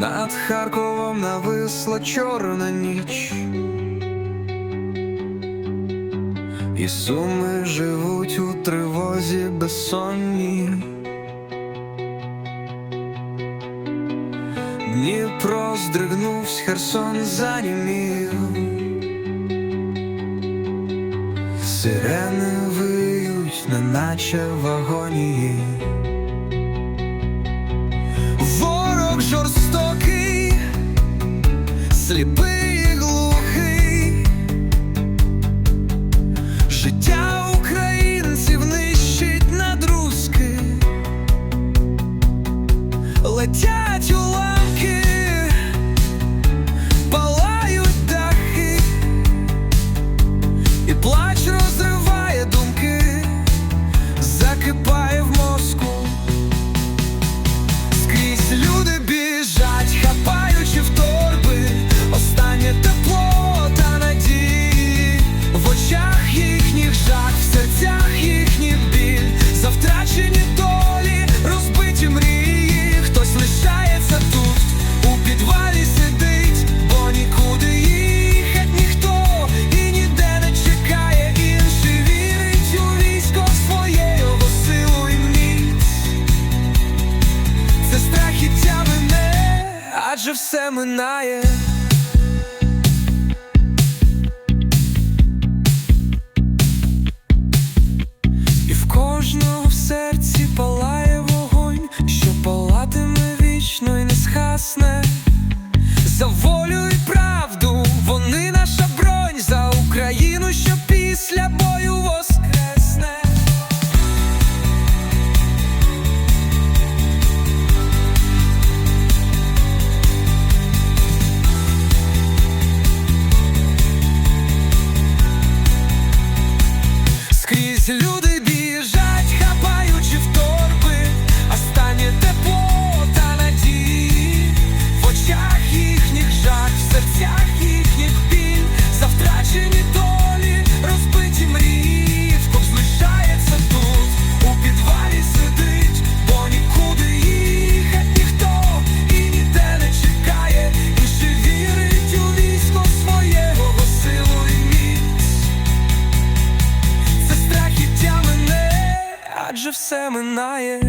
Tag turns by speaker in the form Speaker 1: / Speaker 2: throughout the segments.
Speaker 1: Над Харковом нависла чорна ніч, і суми живуть у тривозі безсонні. Дніпро здригнувсь, Херсон занімів, сирени виють, неначе в агонії. Ворог жорстокий, сліпий і глухий, життя українців нищить надрузки, летять уламки, адже все минає. Скрізь люди адже все минає.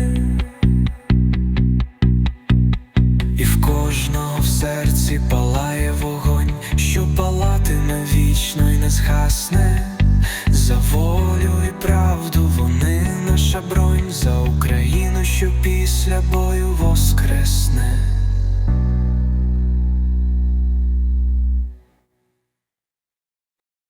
Speaker 1: І в кожного в серці палає вогонь, що палатиме вічно і не згасне. За волю і правду вони наша бронь, за Україну, що після бою воскресне.